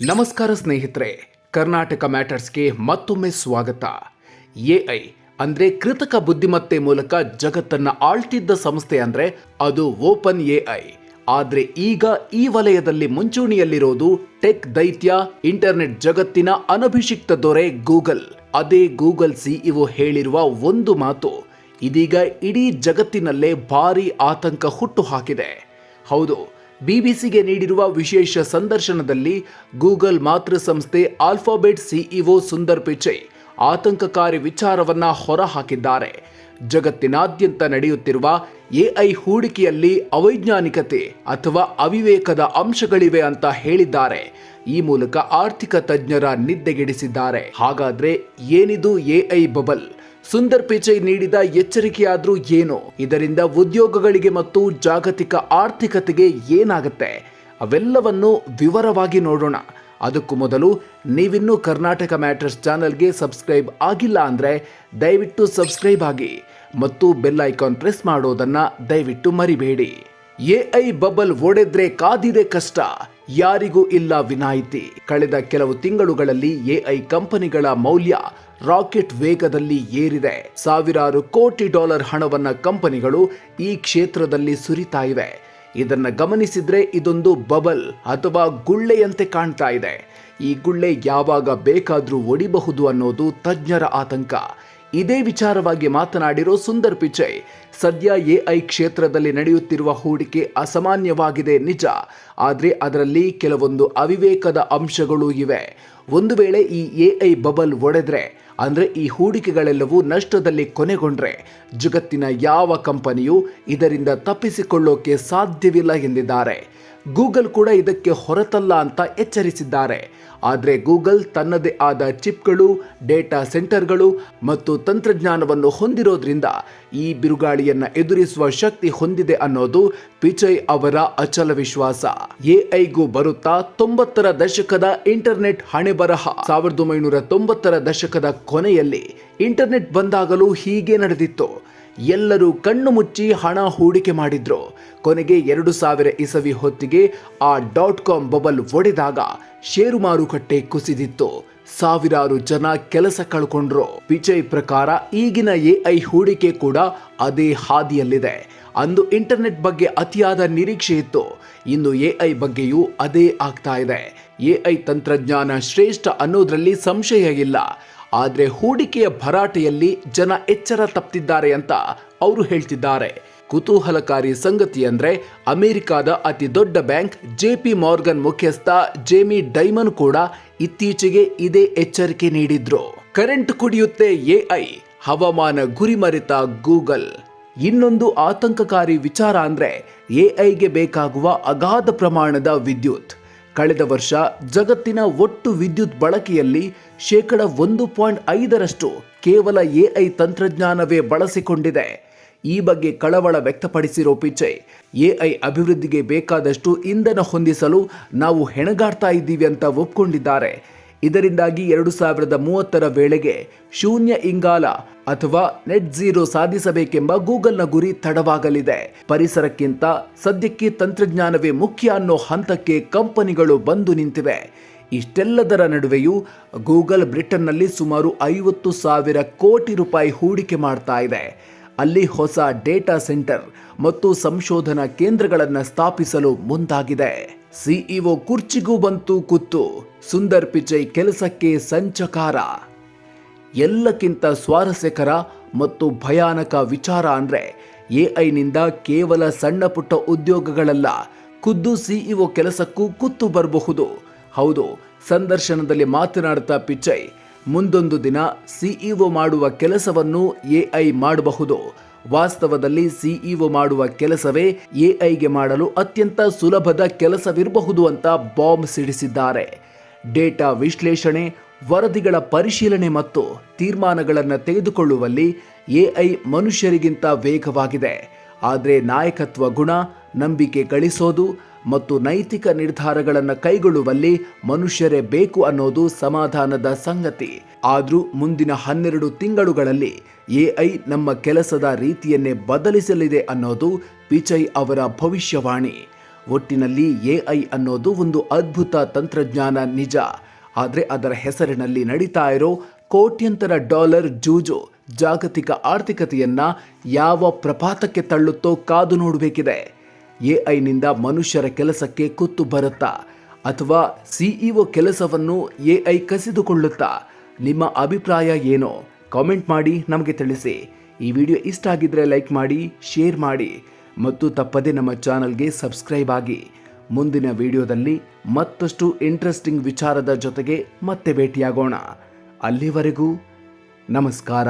ನಮಸ್ಕಾರ ಸ್ನೇಹಿತರೆ, ಕರ್ನಾಟಕ ಮ್ಯಾಟರ್ಸ್ಗೆ ಮತ್ತೊಮ್ಮೆ ಸ್ವಾಗತ. ಎಐ ಅಂದ್ರೆ ಕೃತಕ ಬುದ್ಧಿಮತ್ತೆ ಮೂಲಕ ಜಗತ್ತನ್ನ ಆಳ್ತಿದ್ದ ಸಂಸ್ಥೆ ಅಂದ್ರೆ ಅದು ಓಪನ್ ಎಐ. ಆದ್ರೆ ಈಗ ಈ ವಲಯದಲ್ಲಿ ಮುಂಚೂಣಿಯಲ್ಲಿರೋದು ಟೆಕ್ ದೈತ್ಯ, ಇಂಟರ್ನೆಟ್ ಜಗತ್ತಿನ ಅನಭಿಷಿಕ್ತ ದೊರೆ ಗೂಗಲ್. ಅದೇ ಗೂಗಲ್ ಸಿಇಒ ಹೇಳಿರುವ ಒಂದು ಮಾತು, ಇದೀಗ ಇಡೀ ಜಗತ್ತಿನಲ್ಲೇ ಭಾರಿ ಆತಂಕ ಹುಟ್ಟು ಹಾಕಿದೆ. ಹೌದು ಬಿಬಿಸಿಗೆ ನೀಡಿರುವ ವಿಶೇಷ ಸಂದರ್ಶನದಲ್ಲಿ ಗೂಗಲ್ ಮಾತೃ ಸಂಸ್ಥೆ ಆಲ್ಫಾಬೆಟ್ ಸಿಇಒ ಸುಂದರ್ ಪಿಚೈ ಆತಂಕಕಾರಿ ವಿಚಾರವನ್ನ ಹೊರಹಾಕಿದ್ದಾರೆ. ಜಗತ್ತಿನಾದ್ಯಂತ ನಡೆಯುತ್ತಿರುವ ಎಐ ಹೂಡಿಕೆಯಲ್ಲಿ ಅವೈಜ್ಞಾನಿಕತೆ ಅಥವಾ ಅವಿವೇಕದ ಅಂಶಗಳಿವೆ ಅಂತ ಹೇಳಿದ್ದಾರೆ. ಈ ಮೂಲಕ ಆರ್ಥಿಕ ತಜ್ಞರ ನಿದ್ದೆಗೆಡಿಸಿದ್ದಾರೆ. ಹಾಗಾದ್ರೆ ಏನಿದು ಎಐ ಬಬಲ್? ಸುಂದರ್ ಪಿಚೈ ನೀಡಿದ ಎಚ್ಚರಿಕೆಯಾದ್ರೂ ಏನು? ಇದರಿಂದ ಉದ್ಯೋಗಗಳಿಗೆ ಮತ್ತು ಜಾಗತಿಕ ಆರ್ಥಿಕತೆಗೆ ಏನಾಗುತ್ತೆ? ಅವೆಲ್ಲವನ್ನು ವಿವರವಾಗಿ ನೋಡೋಣ. ಅದಕ್ಕೂ ಮೊದಲು ನೀವಿನ್ನೂ ಕರ್ನಾಟಕ ಮ್ಯಾಟರ್ಸ್ ಚಾನಲ್ಗೆ ಸಬ್ಸ್ಕ್ರೈಬ್ ಆಗಿಲ್ಲ ಅಂದರೆ ದಯವಿಟ್ಟು ಸಬ್ಸ್ಕ್ರೈಬ್ ಆಗಿ ಮತ್ತು ಬೆಲ್ ಐಕಾನ್ ಪ್ರೆಸ್ ಮಾಡೋದನ್ನು ದಯವಿಟ್ಟು ಮರಿಬೇಡಿ. ಎಐ ಬಬಲ್ ಒಡೆದ್ರೆ ಕಾದಿದೆ ಕಷ್ಟ. ಯಾರಿಗೂ ಇಲ್ಲ ವಿನಾಯಿತಿ. ಕಳೆದ ಕೆಲವು ತಿಂಗಳುಗಳಲ್ಲಿ ಎಐ ಕಂಪನಿಗಳ ಮೌಲ್ಯ ರಾಕೆಟ್ ವೇಗದಲ್ಲಿ ಏರಿದೆ. ಸಾವಿರಾರು ಕೋಟಿ ಡಾಲರ್ ಹಣವನ್ನ ಕಂಪನಿಗಳು ಈ ಕ್ಷೇತ್ರದಲ್ಲಿ ಸುರಿತಾ ಇವೆ. ಇದನ್ನ ಗಮನಿಸಿದ್ರೆ ಇದೊಂದು ಬಬಲ್ ಅಥವಾ ಗುಳ್ಳೆಯಂತೆ ಕಾಣ್ತಾ ಇದೆ. ಈ ಗುಳ್ಳೆ ಯಾವಾಗ ಬೇಕಾದರೂ ಒಡಿಬಹುದು ಅನ್ನೋದು ತಜ್ಞರ ಆತಂಕ. ಇದೇ ವಿಚಾರವಾಗಿ ಮಾತನಾಡಿರೋ ಸುಂದರ್ ಪಿಚೈ, ಸದ್ಯ ಎಐ ಕ್ಷೇತ್ರದಲ್ಲಿ ನಡೆಯುತ್ತಿರುವ ಹೂಡಿಕೆ ಅಸಾಮಾನ್ಯವಾಗಿದೆ ನಿಜ, ಆದರೆ ಅದರಲ್ಲಿ ಕೆಲವೊಂದು ಅವಿವೇಕದ ಅಂಶಗಳು ಇವೆ. ಒಂದು ವೇಳೆ ಈ ಎಐ ಬಬಲ್ ಒಡೆದ್ರೆ, ಅಂದ್ರೆ ಈ ಹೂಡಿಕೆಗಳೆಲ್ಲವೂ ನಷ್ಟದಲ್ಲಿ ಕೊನೆಗೊಂಡ್ರೆ, ಜಗತ್ತಿನ ಯಾವ ಕಂಪನಿಯೂ ಇದರಿಂದ ತಪ್ಪಿಸಿಕೊಳ್ಳೋಕೆ ಸಾಧ್ಯವಿಲ್ಲ ಎಂದಿದ್ದಾರೆ. ಗೂಗಲ್ ಕೂಡ ಇದಕ್ಕೆ ಹೊರತಲ್ಲ ಅಂತ ಎಚ್ಚರಿಸಿದ್ದಾರೆ. ಆದರೆ ಗೂಗಲ್ ತನ್ನದೇ ಆದ ಚಿಪ್ಗಳು, ಡೇಟಾ ಸೆಂಟರ್ಗಳು ಮತ್ತು ತಂತ್ರಜ್ಞಾನವನ್ನು ಹೊಂದಿರೋದ್ರಿಂದ ಈ ಬಿರುಗಾಳಿಯನ್ನು ಎದುರಿಸುವ ಶಕ್ತಿ ಹೊಂದಿದೆ ಅನ್ನೋದು ಪಿಚೈ ಅವರ ಅಚಲ ವಿಶ್ವಾಸ. ಎಐಗೂ ಬರುತ್ತಾ ತೊಂಬತ್ತರ ದಶಕದ ಇಂಟರ್ನೆಟ್ ಹಣೆಬರಹ ಸಾವಿರದ ಒಂಬೈನೂರ ತೊಂಬತ್ತರ ದಶಕದ ಕೊನೆಯಲ್ಲಿ ಇಂಟರ್ನೆಟ್ ಬಂದಾಗಲೂ ಹೀಗೆ ನಡೆದಿತ್ತು. ಎಲ್ಲರೂ ಕಣ್ಣು ಮುಚ್ಚಿ ಹಣ ಹೂಡಿಕೆ ಮಾಡಿದ್ರು. ಕೊನೆಗೆ ಎರಡು ಸಾವಿರ ಇಸವಿ ಹೊತ್ತಿಗೆ ಆ ಡಾಟ್ ಕಾಮ್ ಬಬಲ್ ಒಡೆದಾಗ ಷೇರು ಮಾರುಕಟ್ಟೆ ಕುಸಿದಿತ್ತು. ಸಾವಿರಾರು ಜನ ಕೆಲಸ ಕಳ್ಕೊಂಡ್ರು. ವಿಜಯ್ ಪ್ರಕಾರ ಈಗಿನ ಎಐ ಹೂಡಿಕೆ ಕೂಡ ಅದೇ ಹಾದಿಯಲ್ಲಿದೆ. ಅಂದು ಇಂಟರ್ನೆಟ್ ಬಗ್ಗೆ ಅತಿಯಾದ ನಿರೀಕ್ಷೆ ಇತ್ತು. ಇನ್ನು ಎಐ ಬಗ್ಗೆಯೂ ಅದೇ ಆಗ್ತಾ ಇದೆ. ಎಐ ತಂತ್ರಜ್ಞಾನ ಶ್ರೇಷ್ಠ ಅನ್ನೋದ್ರಲ್ಲಿ ಸಂಶಯ ಇಲ್ಲ ಆದರೆ ಹೂಡಿಕೆಯ ಭರಾಟೆಯಲ್ಲಿ ಜನ ಎಚ್ಚರ ತಪ್ಪಿದ್ದಾರೆ ಅಂತ ಅವರು ಹೇಳ್ತಿದ್ದಾರೆ. ಕುತೂಹಲಕಾರಿ ಸಂಗತಿ ಅಂದ್ರೆ ಅಮೆರಿಕಾದ ಅತಿ ದೊಡ್ಡ ಬ್ಯಾಂಕ್ ಜೆ ಪಿ ಮಾರ್ಗನ್ ಮುಖ್ಯಸ್ಥ ಜೇಮಿ ಡೈಮನ್ ಕೂಡ ಇತ್ತೀಚೆಗೆ ಇದೇ ಎಚ್ಚರಿಕೆ ನೀಡಿದ್ರು. ಕರೆಂಟ್ ಕುಡಿಯುತ್ತೆ ಎಐ ಹವಾಮಾನ ಗುರಿಮರೆತ ಗೂಗಲ್. ಇನ್ನೊಂದು ಆತಂಕಕಾರಿ ವಿಚಾರ ಅಂದರೆ ಎಐಗೆ ಬೇಕಾಗುವ ಅಗಾಧ ಪ್ರಮಾಣದ ವಿದ್ಯುತ್. ಕಳೆದ ವರ್ಷ ಜಗತ್ತಿನ ಒಟ್ಟು ವಿದ್ಯುತ್ ಬಳಕೆಯಲ್ಲಿ ಶೇಕಡ ಒಂದು ಪಾಯಿಂಟ್ ಐದರಷ್ಟು ಕೇವಲ ಎಐ ತಂತ್ರಜ್ಞಾನವೇ ಬಳಸಿಕೊಂಡಿದೆ. ಈ ಬಗ್ಗೆ ಕಳವಳ ವ್ಯಕ್ತಪಡಿಸಿರೋ ಪಿಚೈ, ಎಐ ಅಭಿವೃದ್ಧಿಗೆ ಬೇಕಾದಷ್ಟು ಇಂಧನ ಹೊಂದಿಸಲು ನಾವು ಹೆಣಗಾಡ್ತಾ ಇದ್ದೀವಿ ಅಂತ ಒಪ್ಕೊಂಡಿದ್ದಾರೆ. ಇದರಿಂದಾಗಿ ಎರಡು ಸಾವಿರದ ಮೂವತ್ತರ ವೇಳೆಗೆ ಶೂನ್ಯ ಇಂಗಾಲ ಅಥವಾ ನೆಟ್ ಝೀರೋ ಸಾಧಿಸಬೇಕೆಂಬ ಗೂಗಲ್ನ ಗುರಿ ತಡವಾಗಲಿದೆ. ಪರಿಸರಕ್ಕಿಂತ ಸದ್ಯಕ್ಕೆ ತಂತ್ರಜ್ಞಾನವೇ ಮುಖ್ಯ ಅನ್ನೋ ಹಂತಕ್ಕೆ ಕಂಪನಿಗಳು ಬಂದು ನಿಂತಿವೆ. ಇಷ್ಟೆಲ್ಲದರ ನಡುವೆಯೂ ಗೂಗಲ್ ಬ್ರಿಟನ್ನಲ್ಲಿ ಸುಮಾರು ಐವತ್ತು ಸಾವಿರ ಕೋಟಿ ರೂಪಾಯಿ ಹೂಡಿಕೆ ಮಾಡ್ತಾ ಇದೆ. ಅಲ್ಲಿ ಹೊಸ ಡೇಟಾ ಸೆಂಟರ್ ಮತ್ತು ಸಂಶೋಧನಾ ಕೇಂದ್ರಗಳನ್ನು ಸ್ಥಾಪಿಸಲು ಮುಂದಾಗಿದೆ. ಸಿಇಒ ಕುರ್ಚಿಗೂ ಬಂತು ಕುತ್ತು. ಸುಂದರ್ ಪಿಚೈ ಕೆಲಸಕ್ಕೆ ಸಂಚಕಾರ. ಎಲ್ಲಕ್ಕಿಂತ ಸ್ವಾರಸ್ಯಕರ ಮತ್ತು ಭಯಾನಕ ವಿಚಾರ ಅಂದ್ರೆ ಎಐನಿಂದ ಕೇವಲ ಸಣ್ಣ ಪುಟ್ಟ ಉದ್ಯೋಗಗಳಲ್ಲ, ಖುದ್ದು ಸಿಇಒ ಕೆಲಸಕ್ಕೂ ಕುತ್ತು ಬರಬಹುದು. ಹೌದು, ಸಂದರ್ಶನದಲ್ಲಿ ಮಾತನಾಡುತ್ತಾ ಪಿಚೈ, ಮುಂದೊಂದು ದಿನ ಸಿಇಒ ಮಾಡುವ ಕೆಲಸವನ್ನು ಎಐ ಮಾಡಬಹುದು. ವಾಸ್ತವದಲ್ಲಿ ಸಿಇಒ ಮಾಡುವ ಕೆಲಸವೇ ಎಐಗೆ ಮಾಡಲು ಅತ್ಯಂತ ಸುಲಭದ ಕೆಲಸವಿರಬಹುದು ಅಂತ ಬಾಂಬ್ ಸಿಡಿಸಿದ್ದಾರೆ. ಡೇಟಾ ವಿಶ್ಲೇಷಣೆ, ವರದಿಗಳ ಪರಿಶೀಲನೆ ಮತ್ತು ತೀರ್ಮಾನಗಳನ್ನು ತೆಗೆದುಕೊಳ್ಳುವಲ್ಲಿ ಎಐ ಮನುಷ್ಯರಿಗಿಂತ ವೇಗವಾಗಿದೆ. ಆದರೆ ನಾಯಕತ್ವ ಗುಣ, ನಂಬಿಕೆ ಗಳಿಸೋದು ಮತ್ತು ನೈತಿಕ ನಿರ್ಧಾರಗಳನ್ನು ಕೈಗೊಳ್ಳುವಲ್ಲಿ ಮನುಷ್ಯರೇ ಬೇಕು ಅನ್ನೋದು ಸಮಾಧಾನದ ಸಂಗತಿ. ಆದರೂ ಮುಂದಿನ ಹನ್ನೆರಡು ತಿಂಗಳುಗಳಲ್ಲಿ ಎಐ ನಮ್ಮ ಕೆಲಸದ ರೀತಿಯನ್ನೇ ಬದಲಿಸಲಿದೆ ಅನ್ನೋದು ಪಿಚೈ ಅವರ ಭವಿಷ್ಯವಾಣಿ. ಒಟ್ಟಿನಲ್ಲಿ ಎಐ ಅನ್ನೋದು ಒಂದು ಅದ್ಭುತ ತಂತ್ರಜ್ಞಾನ ನಿಜ. ಆದರೆ ಅದರ ಹೆಸರಿನಲ್ಲಿ ನಡೀತಾ ಇರೋ ಕೋಟ್ಯಂತರ ಡಾಲರ್ ಜೂಜು ಜಾಗತಿಕ ಆರ್ಥಿಕತೆಯನ್ನ ಯಾವ ಪ್ರಪಾತಕ್ಕೆ ತಳ್ಳುತ್ತೋ ಕಾದು ನೋಡಬೇಕಿದೆ. ಎಐನಿಂದ ಮನುಷ್ಯರ ಕೆಲಸಕ್ಕೆ ಕುತ್ತು ಬರುತ್ತಾ? ಅಥವಾ ಸಿಇಒ ಕೆಲಸವನ್ನು ಎಐ ಕಸಿದುಕೊಳ್ಳುತ್ತಾ? ನಿಮ್ಮ ಅಭಿಪ್ರಾಯ ಏನು? ಕಾಮೆಂಟ್ ಮಾಡಿ ನಮಗೆ ತಿಳಿಸಿ. ಈ ವಿಡಿಯೋ ಇಷ್ಟ ಆಗಿದ್ರೆ ಲೈಕ್ ಮಾಡಿ, ಶೇರ್ ಮಾಡಿ. ಮತ್ತು ತಪ್ಪದೆ ನಮ್ಮ ಚಾನಲ್ಗೆ ಸಬ್ಸ್ಕ್ರೈಬ್ ಆಗಿ. ಮುಂದಿನ ವಿಡಿಯೋದಲ್ಲಿ ಮತ್ತಷ್ಟು ಇಂಟ್ರೆಸ್ಟಿಂಗ್ ವಿಚಾರದ ಜೊತೆಗೆ ಮತ್ತೆ ಭೇಟಿಯಾಗೋಣ. ಅಲ್ಲಿವರೆಗೂ ನಮಸ್ಕಾರ.